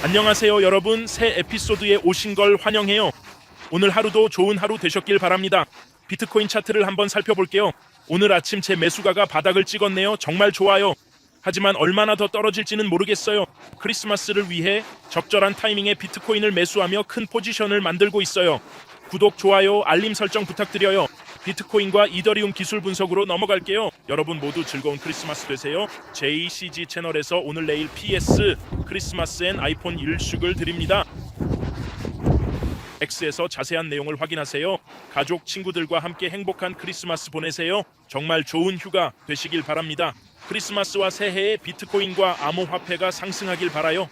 안녕하세요 여러분. 새 에피소드에 오신 걸 환영해요. 오늘 하루도 좋은 하루 되셨길 바랍니다. 비트코인 차트를 한번 살펴볼게요. 오늘 아침 제 매수가가 바닥을 찍었네요. 정말 좋아요. 하지만 얼마나 더 떨어질지는 모르겠어요. 크리스마스를 위해 적절한 타이밍에 비트코인을 매수하며 큰 포지션을 만들고 있어요. 구독 좋아요 알림 설정 부탁드려요. 비트코인과 이더리움 기술 분석으로 넘어갈게요. 여러분 모두 즐거운 크리스마스 되세요. JCG 채널에서 오늘 내일 PS 크리스마스엔 아이폰 1축을 드립니다. X에서 자세한 내용을 확인하세요. 가족 친구들과 함께 행복한 크리스마스 보내세요. 정말 좋은 휴가 되시길 바랍니다. 크리스마스와 새해에 비트코인과 암호화폐가 상승하길 바라요.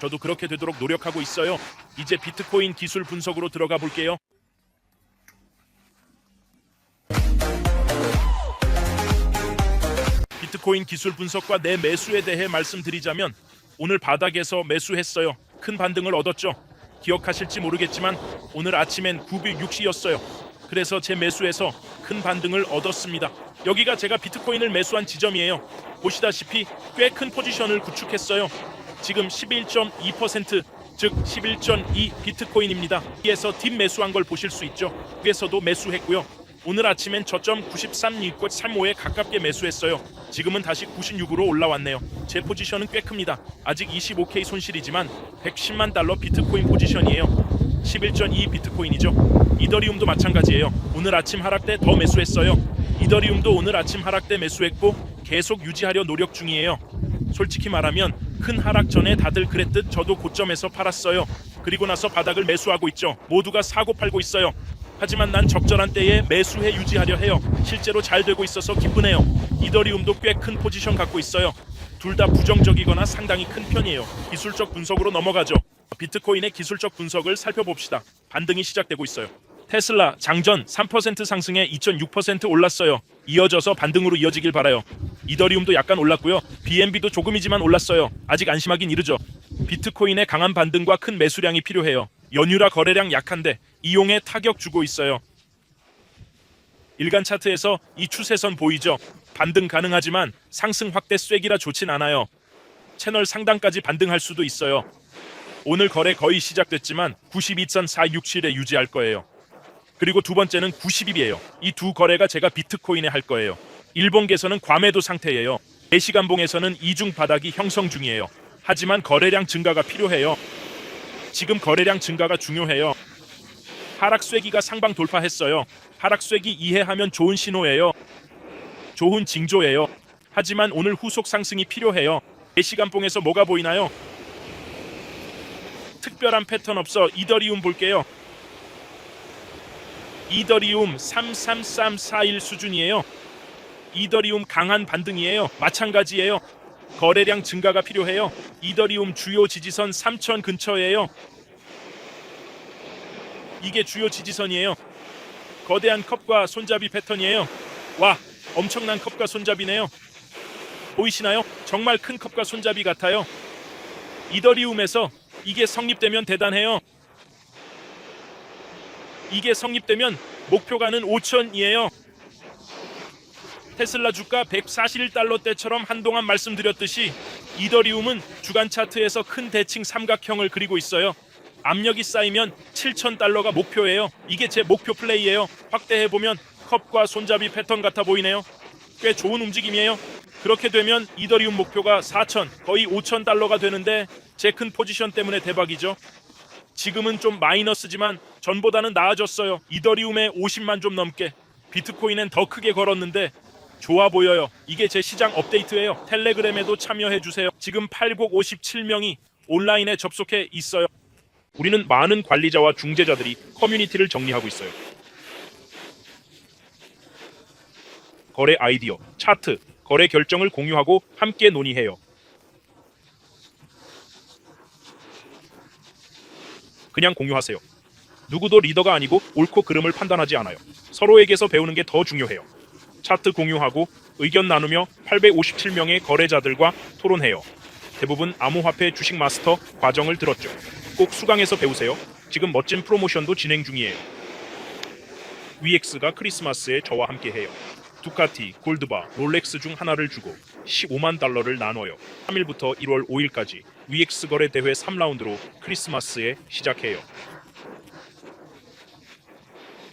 저도 그렇게 되도록 노력하고 있어요. 이제 비트코인 기술 분석으로 들어가 볼게요. 비트코인 기술 분석과 내 매수에 대해 말씀드리자면 오늘 바닥에서 매수했어요. 큰 반등을 얻었죠. 기억하실지 모르겠지만 오늘 아침엔 960이었어요. 그래서 제 매수에서 큰 반등을 얻었습니다. 여기가 제가 비트코인을 매수한 지점이에요. 보시다시피 꽤 큰 포지션을 구축했어요. 지금 11.2%, 즉 11.2 비트코인입니다. 여기에서 딥 매수한 걸 보실 수 있죠. 여기에서도 매수했고요. 오늘 아침엔 저점 93.35에 가깝게 매수했어요. 지금은 다시 96으로 올라왔네요. 제 포지션은 꽤 큽니다. 아직 25K 손실이지만 110만 달러 비트코인 포지션이에요. 11.2 비트코인이죠. 이더리움도 마찬가지예요. 오늘 아침 하락 때 더 매수했어요. 이더리움도 오늘 아침 하락 때 매수했고 계속 유지하려 노력 중이에요. 솔직히 말하면 큰 하락 전에 다들 그랬듯 저도 고점에서 팔았어요. 그리고 나서 바닥을 매수하고 있죠. 모두가 사고 팔고 있어요. 하지만 난 적절한 때에 매수해 유지하려 해요. 실제로 잘 되고 있어서 기쁘네요. 이더리움도 꽤 큰 포지션 갖고 있어요. 둘 다 부정적이거나 상당히 큰 편이에요. 기술적 분석으로 넘어가죠. 비트코인의 기술적 분석을 살펴봅시다. 반등이 시작되고 있어요. 테슬라 장전 3% 상승에 2.6% 올랐어요. 이어져서 반등으로 이어지길 바라요. 이더리움도 약간 올랐고요. BNB도 조금이지만 올랐어요. 아직 안심하긴 이르죠. 비트코인의 강한 반등과 큰 매수량이 필요해요. 연유라 거래량 약한데 이용에 타격 주고 있어요. 일간 차트에서 이 추세선 보이죠? 반등 가능하지만 상승 확대 쐐기라 좋진 않아요. 채널 상단까지 반등할 수도 있어요. 오늘 거래 거의 시작됐지만 92.467에 유지할 거예요. 그리고 두 번째는 90일이에요. 이 두 거래가 제가 비트코인에 할 거예요. 일본계에서는 과매도 상태예요. 4시간 봉에서는 이중 바닥이 형성 중이에요. 하지만 거래량 증가가 필요해요. 지금 거래량 증가가 중요해요. 하락 쐐기가 상방 돌파했어요. 하락 쐐기 이해하면 좋은 신호예요. 좋은 징조예요. 하지만 오늘 후속 상승이 필요해요. 4시간봉에서 뭐가 보이나요? 특별한 패턴 없어 이더리움 볼게요. 이더리움 33341 수준이에요. 이더리움 강한 반등이에요. 마찬가지예요. 거래량 증가가 필요해요. 이더리움 주요 지지선 3000 근처예요. 이게 주요 지지선이에요. 거대한 컵과 손잡이 패턴이에요. 와, 엄청난 컵과 손잡이네요. 보이시나요? 정말 큰 컵과 손잡이 같아요. 이더리움에서 이게 성립되면 대단해요. 이게 성립되면 목표가는 5천이에요. 테슬라 주가 141달러대처럼 한동안 말씀드렸듯이 이더리움은 주간 차트에서 큰 대칭 삼각형을 그리고 있어요. 압력이 쌓이면 7,000달러가 목표예요. 이게 제 목표 플레이예요. 확대해 보면 컵과 손잡이 패턴 같아 보이네요. 꽤 좋은 움직임이에요. 그렇게 되면 이더리움 목표가 4,000 거의 5,000달러가 되는데 제 큰 포지션 때문에 대박이죠. 지금은 좀 마이너스지만 전보다는 나아졌어요. 이더리움에 50만 좀 넘게 비트코인은 더 크게 걸었는데 좋아 보여요. 이게 제 시장 업데이트예요. 텔레그램에도 참여해 주세요. 지금 857명이 온라인에 접속해 있어요. 우리는 많은 관리자와 중재자들이 커뮤니티를 정리하고 있어요. 거래 아이디어, 차트, 거래 결정을 공유하고 함께 논의해요. 그냥 공유하세요. 누구도 리더가 아니고 옳고 그름을 판단하지 않아요. 서로에게서 배우는 게 더 중요해요. 차트 공유하고 의견 나누며 857명의 거래자들과 토론해요. 대부분 암호화폐 주식 마스터 과정을 들었죠. 꼭 수강해서 배우세요. 지금 멋진 프로모션도 진행 중이에요. VX가 크리스마스에 저와 함께 해요. 두카티, 골드바, 롤렉스 중 하나를 주고 15만 달러를 나눠요. 3일부터 1월 5일까지 VX 거래 대회 3라운드로 크리스마스에 시작해요.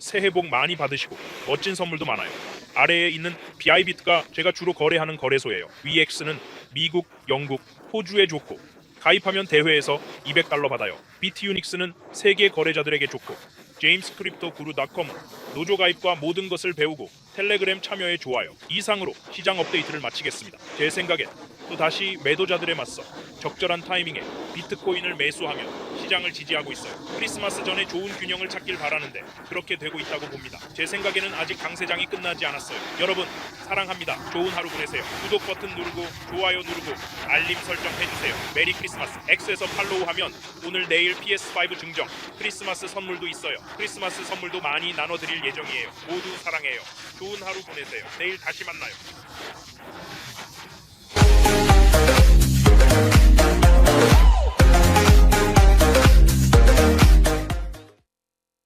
새해 복 많이 받으시고 멋진 선물도 많아요. 아래에 있는 비아이비트가 제가 주로 거래하는 거래소예요. VX는 미국, 영국, 호주에 좋고 가입하면 대회에서 200달러 받아요. BT 유닉스는 세계 거래자들에게 좋고 제임스 크립토 구루닷컴은 노조 가입과 모든 것을 배우고 텔레그램 참여에 좋아요. 이상으로 시장 업데이트를 마치겠습니다. 제 생각엔 또 다시 매도자들에 맞서 적절한 타이밍에 비트코인을 매수하며 시장을 지지하고 있어요. 크리스마스 전에 좋은 균형을 찾길 바라는데 그렇게 되고 있다고 봅니다. 제 생각에는 아직 강세장이 끝나지 않았어요. 여러분 사랑합니다. 좋은 하루 보내세요. 구독 버튼 누르고 좋아요 누르고 알림 설정 해주세요. 메리 크리스마스. X에서 팔로우하면 오늘 내일 PS5 증정 크리스마스 선물도 있어요. 크리스마스 선물도 많이 나눠드릴 예정이에요. 모두 사랑해요. 좋은 하루 보내세요. 내일 다시 만나요.